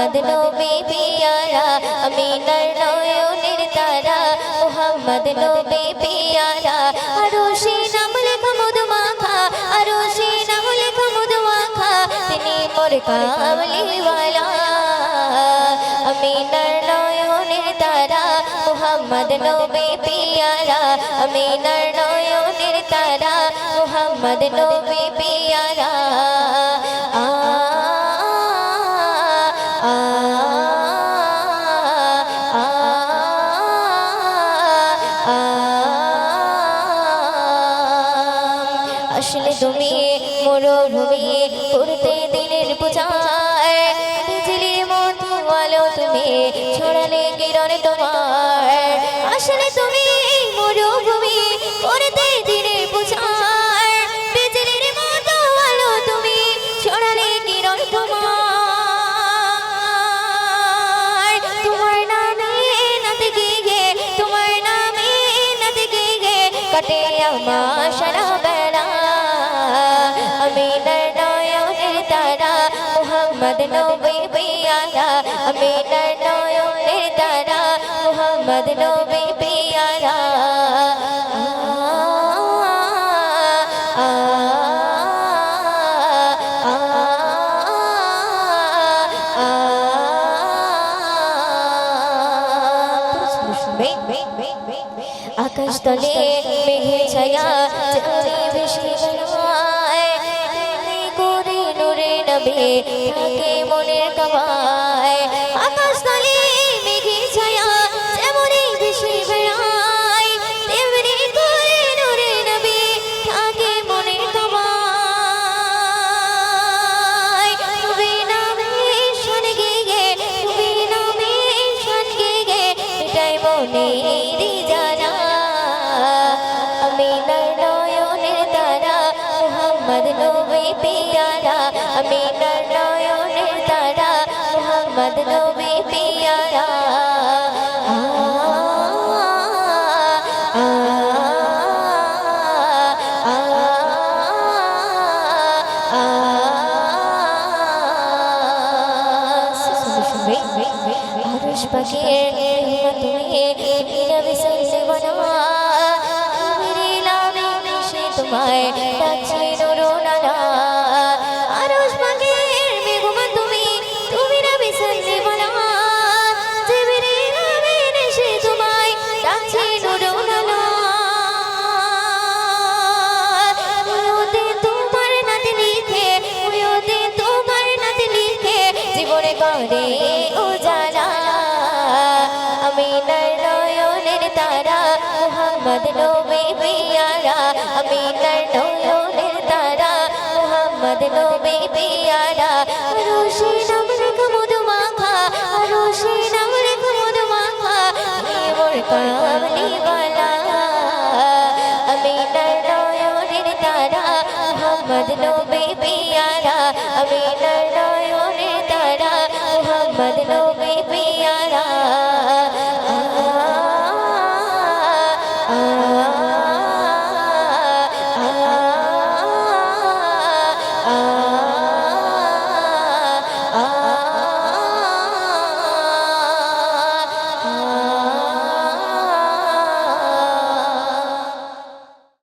মোহাম্মদ নবী পিয়ারা আমিনার নয়নের তারা। মোহাম্মদ নবী পিয়ারা, আরও সে নাম লেখা মধু মাখা আরও সে নাম লেখা মধু মাখা তিনি মোর কামলিওয়ালা আমিনার নয়নের তারা, মোহাম্মদ নবী পিয়ারা, আমিনার নয়নের তারা, মোহাম্মদ নবী পিয়ারা। আসলে তুমি মরুভূমি করতে দিনের পূজায়। বিজলির মতো আলো তুমি ছড়ালে কিরণ তোমার। আসলে তুমি মরুভূমি করতে দিনের পূজায়। বিজলির মতো আলো তুমি ছড়ালে কিরণ তোমার। তোমার নামে নাতে গে তোমার নামে নাতে গে কাটে আমার সারা মোহাম্মদ নবী পিয়ারা আমি নয়নের তারা মোহাম্মদ নবী পিয়ারা আকাশ তলে মেঘে ছায়া চাঁদে বেশি থাকে মনের কাবায় আকাশ তলে মেঘে ছায়া, যেমনই বেশি বেলায় তেমনি করে নূরে নবে থাকে মনের কাবায় তুমি নামে শোন গে গে তুমি নামে শোন গে গে, এটাই মনের জানা। আমি নয়নের তারা মোহাম্মদ নবী পিয়ারা মোহাম্মদ পিয়ারা আরশ পাখির তুমি নবী সাল্লাল্লাহু আলাইহি নামে মিশে তোমায় ডাকছে মোহাম্মদ নবী পিয়ারা আমি নয়নের তারা। মোহাম্মদ নবী পিয়ারা রোশি নাম রেখা মধু মাখা রোশি নাম রেখা মধু মাখা মোর কামলিওয়ালা আমি নয়নের তারা, মোহাম্মদ নবী পিয়ারা আমি নয়নের তারা, মোহাম্মদ নবী